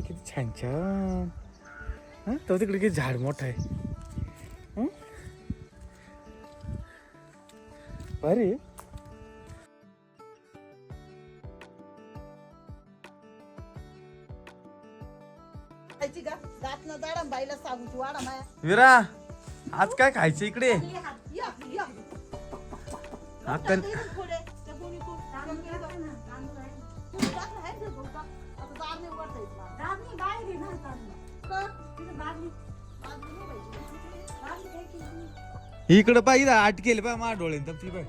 किती छान छान. हं? तो तिकडे किती झाड मोठं आहे. हं? भारी माया. विरा आज काय खायचं इकडे? या इकडं पाहिजे आट केले पाय मा डोळे तपली पाय.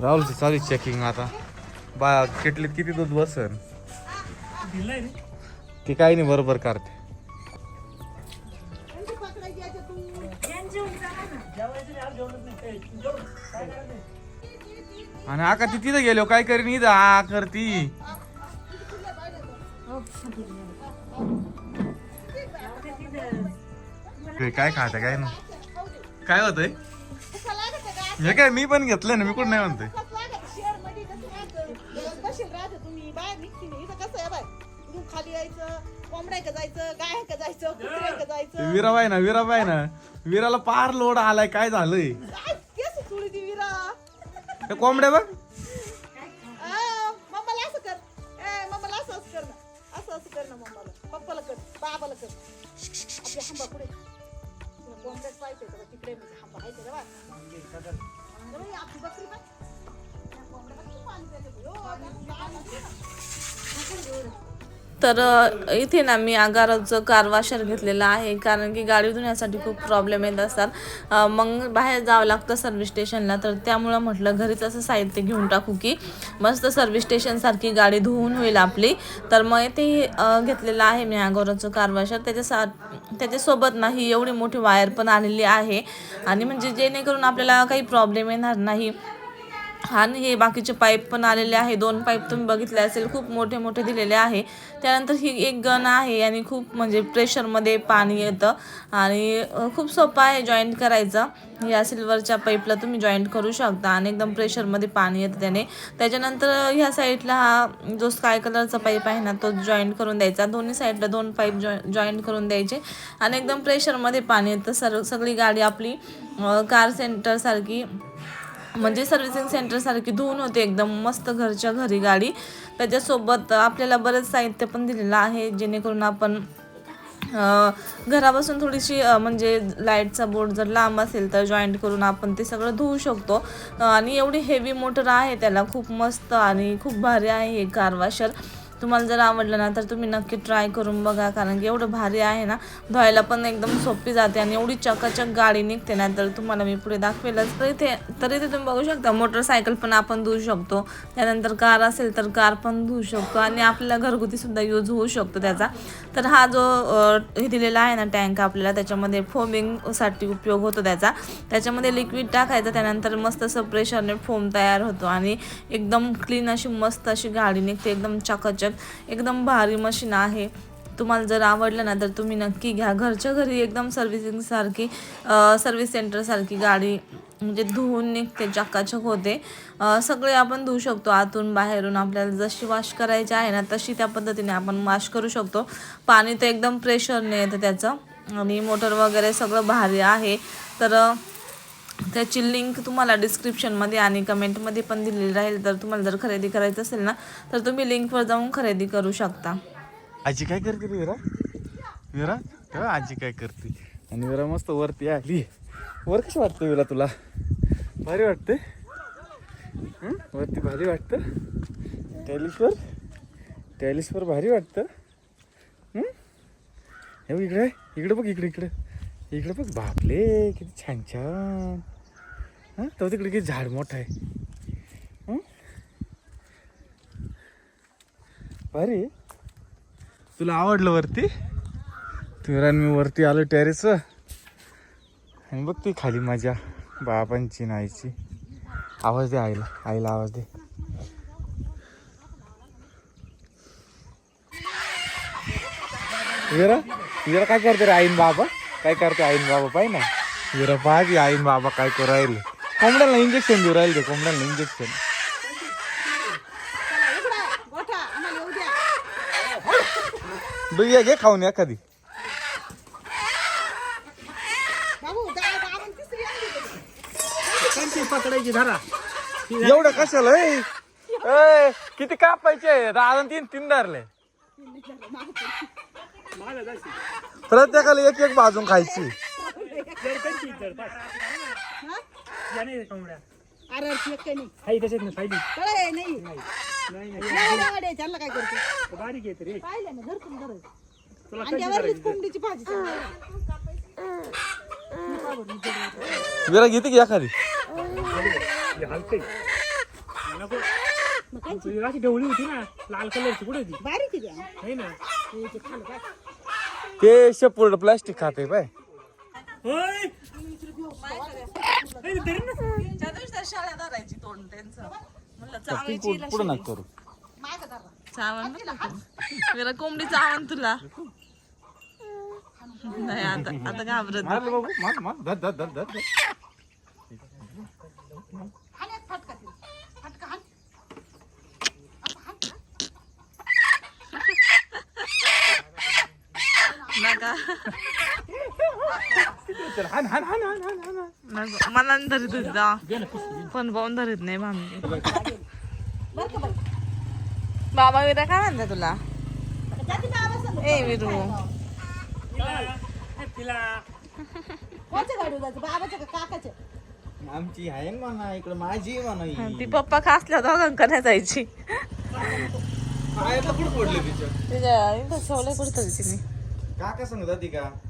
राहुल चालू चेकिंग आता. बा किटलीत किती दूध बसन? ते काही नाही बरोबर करते. आणि आका ती तिथं गेलो हो, काय करीन इथं आ करती. हे काय खात काय ना काय होतंय? का हे काय मी पण घेतलंय ना मी कुठं नाही म्हणतोय. इथून खाली यायचं कोंबड्या का जायचं गाय का जायचं कुत्र्या का जायचं विराबाई ना विराबाई ना. विराला पार लोड आलाय काय झालंय? काय केस सोडी ती विरा? ते कोंबड्या बघ. कोंबड्यात पाहिजे का तिकडे म्हणजे हांबा आहे रे बाई, आपली बकरी बघ. पाणी प्यायचं? तर इथे ना मी आगाराचं कार वॉशर घेतलेलं आहे. कारण की गाडी धुण्यासाठी खूप प्रॉब्लेम येत असतात. मग बाहेर जावं लागतं सर्व्हिस स्टेशनला तर त्यामुळं म्हटलं घरीच असं साहित्य घेऊन टाकू की मस्त सर्व्हिस स्टेशनसारखी गाडी धुवून होईल आपली. तर मग इथे घेतलेलं आहे मी आगाराचं कार वॉशर त्याच्या सा त्याच्यासोबत ना ही एवढी मोठी वायर पण आलेली आहे. आणि म्हणजे जेणेकरून आपल्याला काही प्रॉब्लेम येणार नाही. आणि हे बाकीचे पाईप पण आलेले आहे. दोन पाईप तुम्ही बघितले असेल खूप मोठे मोठे दिलेले आहे. त्यानंतर ही एक गन आहे आणि खूप म्हणजे प्रेशरमध्ये पाणी येतं आणि खूप सोपं आहे जॉईंट करायचं. या सिल्वरच्या पाईपला तुम्ही जॉईंट करू शकता आणि एकदम प्रेशरमध्ये पाणी येतं त्याने. त्याच्यानंतर ह्या साईडला हा जो स्काय कलरचा पाईप आहे ना तो जॉईंट करून द्यायचा. दोन्ही साईडला दोन पाईप जॉ जॉईंट करून द्यायचे आणि एकदम प्रेशरमध्ये पाणी येतं. सर सगळी गाडी आपली कार सेंटरसारखी म्हणजे सर्व्हिसिंग सेंटरसारखी धुवून होते एकदम मस्त घरच्या घरी गाडी. त्याच्यासोबत आपल्याला बरंच साहित्य पण दिलेलं आहे जेणेकरून आपण घरापासून थोडीशी म्हणजे लाईटचा बोर्ड जर लांब असेल तर जॉईंट करून आपण ते सगळं धुवू शकतो. आणि एवढी हेवी मोटर आहे त्याला खूप मस्त आणि खूप भारी आहे हे कार वॉशर तुम्हाला जर आवडलं ना तर तुम्ही नक्की ट्राय करून बघा. कारण की एवढं भारी आहे ना धुवायला पण एकदम सोपी जाते आणि एवढी चकाचक गाडी निघते ना तर तुम्हाला मी पुढे दाखवेलच. तर इथे तरी ते तुम्ही बघू शकता मोटरसायकल पण आपण धुवू शकतो. त्यानंतर कार असेल तर कार पण धुवू शकतो आणि आपल्याला घरगुतीसुद्धा यूज होऊ शकतो त्याचा. तर हा जो हे दिलेला आहे ना टँक आपल्याला त्याच्यामध्ये फोमिंगसाठी उपयोग होतो त्याचा. त्याच्यामध्ये लिक्विड टाकायचं त्यानंतर मस्त असं प्रेशरने फोम तयार होतो आणि एकदम क्लीन अशी मस्त अशी गाडी निघते एकदम चकाचक. एकदम भारी मशीन आहे. तुम्हाला जर आवडलं ना तर तुम्ही नक्की घ्या. घरच्या घरी एकदम सर्व्हिसिंगसारखी सर्व्हिस सेंटरसारखी गाडी म्हणजे धुवून निघते चकाचक होते. सगळे आपण धुवू शकतो. आतून बाहेरून आपल्याला जशी वॉश करायची आहे ना तशी त्या पद्धतीने आपण वॉश करू शकतो. पाणी तर एकदम प्रेशरने येतं त्याचं. आणि मोटर वगैरे सगळं भारी आहे. तर त्याची लिंक तुम्हाला डिस्क्रिप्शनमध्ये आणि कमेंटमध्ये पण दिलेली राहील. तर तुम्हाला जर खरेदी करायचं असेल ना तर तुम्ही लिंकवर जाऊन खरेदी करू शकता. आजी काय करते रे विरा? विरा? तेव्हा आजी काय करते? आणि विरा मस्त वरती आली. वर कशी वाटतं विरा तुला? भारी वाटते? वरती भारी वाटतं? टॅलिसवर टॅलिसवर भारी वाटतं? हे? इकडे इकडे बघ इकडे इकडे. इकडे बघ बापले किती छान छान. हां? तो तिकडे किती झाड मोठं आहे. अरे भारी तुला आवडलं वरती? तुला मी वरती आलो टेरेस आणि बघ ती खाली माझ्या बाबांची नाईची आवाज दे आईला आईला आवाज दे. विरा विरा काय करते रे आईन बाबा? काय करते आईन बाबा? पाय ना विरा पाहा आईन बाबा काय करायला कोंबड्याला इंजेक्शन देऊ राहील ते कोंबड्याला इंजेक्शन बिया घे खाऊन एखादी. पकडायची धरा. एवढं कशाला ए? किती कापायचे? दादा तीन तीन धरले. प्रत्येकाला एक एक भाजून खायची. याने कोंबड्या अरे अरे, एक काही नाही. हाई कशात नाही पाहिली कळे नाही? नाही नाही. एवढ्या गाड्या आहेत, त्यांना काय करतो? तो बारीक येते रे. पाहिलं ना धरकून धरत तुला आणि कंची त्यावरलीच धरायची कोंबडीची भाजी चालली. विरा घेते की एखादी? हे हलकं आहे. नको तुझी अशी ढवळी होती ना लाल कलरची कुठे होती? बारीक आहे त्या. आहे ना. हे ते खालं काय? ते शेपूर्ण प्लास्टिक खाते पाय. होय. ना. शाळा धरायची तोंड त्यांचं म्हणलं चावायची पुढे नका करू. चावण मेरा कोंबडी चावण तुला नाही आता आता घाबरत नाही. मारले बाबू मार मार धर धर धर धर हाण एक फटका तिला. फटका हाण. नका हान हान हान हान हान हान नको मला नाही धरीत होती जा. पण पाहून धरीत नाही? बाबा विरा काय म्हणता तुला? ए विरू. तिला तिला. कोणत्या गाडीवर जायचं? बाबाच्या का काकाच्या? आमची आहे ना म्हणा इकडे माझी म्हणा ती पप्पा खासल्या दोघांकडे नाही जायची. पायाला कुठं पडले तिच्या? तिच्या इथं ठेवलंय कुठं तिने. काका सांगत होती का?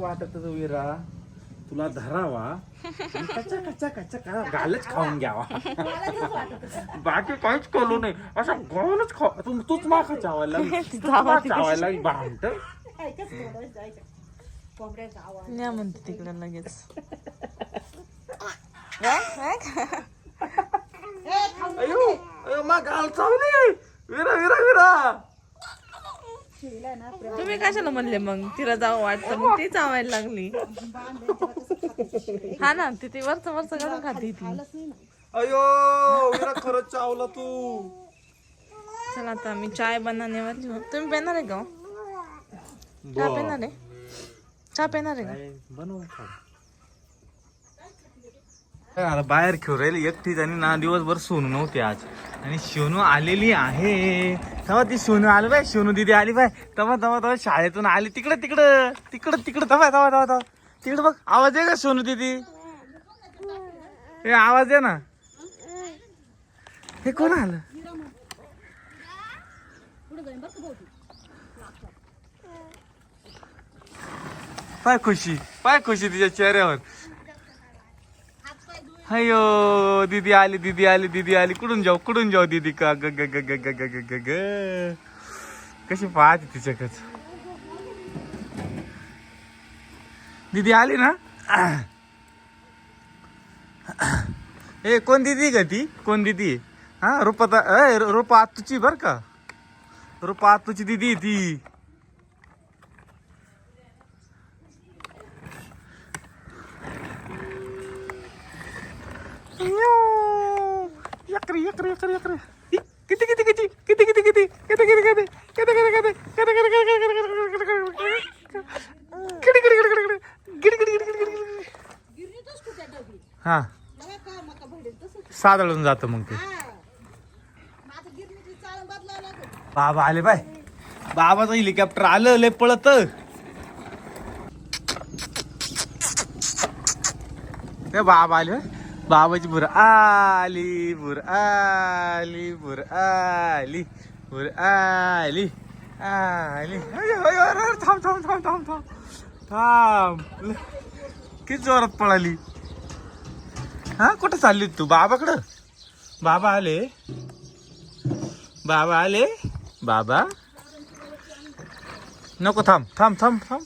वाटत वीरा. तुला धरावा. कच्चा कच्चा कच्चा का? गालच खाऊन घ्यावा. बाकी काहीच करू नये. असं गोलच खाऊ तू तूच मा खा चावायला तू चावायला भांडत. नाही म्हणते तिकडे लगेच. अयो अयो मा गाल चावली. विरा विरा विरा. तुम्ही कशाला म्हणले मग? तिला जावं वाटतं. मग ती चावायला लागली. हा ना ती वरच वरच काढून खाते ती. अयो खरंच चावला तू. चला आता मी चाय बनाने वाली हूँ. तुम्ही पेणार आहे का हो? चहा पेणार आहे? चहा पेणार आहे का? बनव? आता बाहेर खेळू राहील एकटीच आणि ना दिवसभर सोनू नव्हती आज. आणि सोनू आलेली आहे. तेव्हा ती सोनू आली बाय सोनू दिदी आली बाय तेव्हा तेव्हा तेव्हा शाळेतून आली. तिकडं तिकडं तिकडं तिकडं. तेव्हा तेव्हा तेव्हा तेव्हा. तिकडं बघ आवाज आहे का सोनू दिदी? हे आवाज आहे ना? हे कोण आलं? पाय खुशी पाय खुशी तिच्या चेहऱ्यावर. अयो दीदी आली दीदी आली दीदी आली. कुठून जाऊ कुठून जाऊ दीदी? का ग ग ग ग ग ग ग कशी पाहते तिच्याकच दीदी आली ना? ए कोण दीदी का ती? कोण दीदी? हा रुपा ए रुपा आत्तूची बरं का? रुपा आत्तूची दीदी ती. यकरी यकरी यकरी यकरी किती किती किती किती किती किती किती किती किती किती किती किती किती किती डबी. हा. सादळून जातं मग ते हा. बाबा आले बाय बाबाचं हेलिकॉप्टर आलं लय पळत ते बाबा आले. बाबाची बुर आली बुर आली बुर आली बुर आली आली. अय, अय, थांब थांब थांब थांब थांब. थांब. किती जोरात पळाली. हा कुठं चालली तू? बाबाकडं? बाबा आले. बाबा आले. बाबा? नको थांब थांब थांब थांब.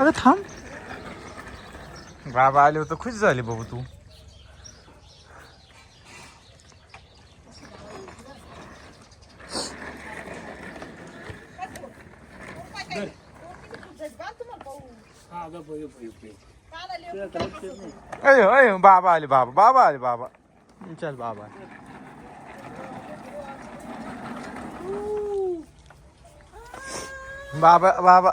अगं थांब. बाबा आले होते खुश झाली बाबू तू हा गप गप गप गप. अयो अयो बाबा आले बाबा बाबा आले बाबा चल बाबा बाबा बाबा